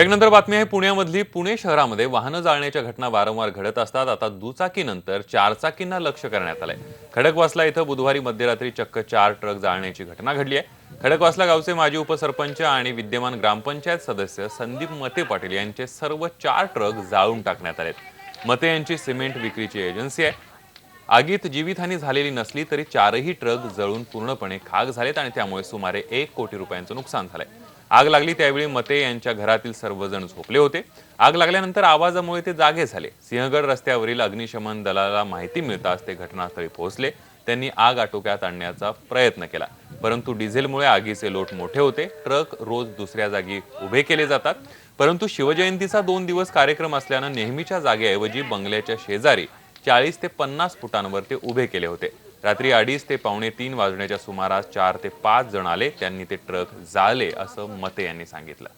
त्यानंतर बातमी आहे पुण्यामधली पुणे शहरामध्ये वाहनं जाळण्याच्या घटना वारंवार घडत असतात. आता दुचाकीनंतर चारचाकींना लक्ष करण्यात आलंय. खडकवासला इथं बुधवारी मध्यरात्री चक्क चार ट्रक जाळण्याची घटना घडली आहे. खडकवासला गावचे माजी उपसरपंच आणि विद्यमान ग्रामपंचायत सदस्य संदीप मते पाटील यांचे सर्व चार ट्रक जाळून टाकण्यात आलेत. मते यांची सिमेंट विक्रीची एजन्सी आहे. आगीत जीवितहानी झालेली नसली तरी चारही ट्रक जळून पूर्णपणे खाक झालेत आणि त्यामुळे सुमारे एक कोटी रुपयांचं नुकसान झालंय. आग लागली त्यावेळी मते यांच्या घरातील सर्वजण झोपले होते. आग लागल्यानंतर आवाजामुळे ते जागे झाले. सिंहगड रस्त्यावरील अग्निशमन दलाला माहिती मिळताच ते घटनास्थळी पोहोचले. त्यांनी आग आटोक्यात आणण्याचा प्रयत्न केला. परंतु डिझेलमुळे आगीचे लोट मोठे होते. ट्रक रोज दुसऱ्या जागी उभे केले जातात. परंतु शिवजयंतीचा दोन दिवस कार्यक्रम असल्यानं नेहमीच्या जागेऐवजी बंगल्याच्या शेजारी चाळीस ते पन्नास फुटांवर ते उभे केले होते. रात्री अडीच ते पावणे तीन वाजण्याच्या सुमारास चार ते पाच जण आले. त्यांनी ते ट्रक जाळले असं मते यांनी सांगितलं.